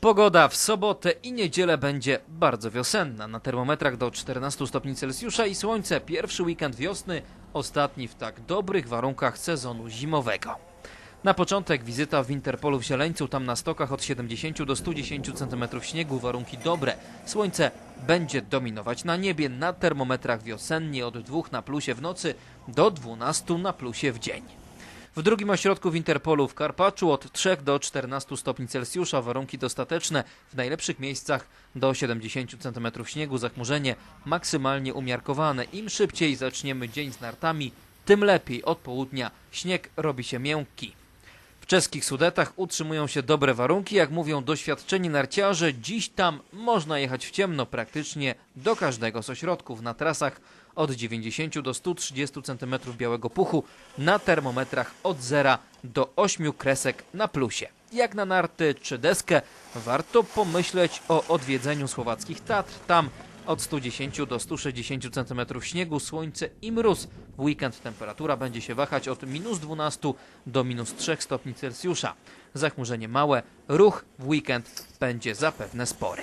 Pogoda w sobotę i niedzielę będzie bardzo wiosenna. Na termometrach do 14 stopni Celsjusza i słońce. Pierwszy weekend wiosny, ostatni w tak dobrych warunkach sezonu zimowego. Na początek wizyta w Interpolu w Zieleńcu, tam na stokach od 70 do 110 cm śniegu, warunki dobre. Słońce będzie dominować na niebie, na termometrach wiosennie od 2 na plusie w nocy do 12 na plusie w dzień. W drugim ośrodku w Interpolu w Karpaczu od 3 do 14 stopni Celsjusza warunki dostateczne, w najlepszych miejscach do 70 cm śniegu, zachmurzenie maksymalnie umiarkowane. Im szybciej zaczniemy dzień z nartami, tym lepiej od południa śnieg robi się miękki. W czeskich Sudetach utrzymują się dobre warunki, jak mówią doświadczeni narciarze. Dziś tam można jechać w ciemno praktycznie do każdego z ośrodków. Na trasach od 90 do 130 cm białego puchu, na termometrach od 0 do 8 kresek na plusie. Jak na narty czy deskę, warto pomyśleć o odwiedzeniu słowackich Tatr. Tam od 110 do 160 cm śniegu, słońce i mróz. W weekend temperatura będzie się wahać od minus 12 do minus 3 stopni Celsjusza. Zachmurzenie małe, ruch w weekend będzie zapewne spory.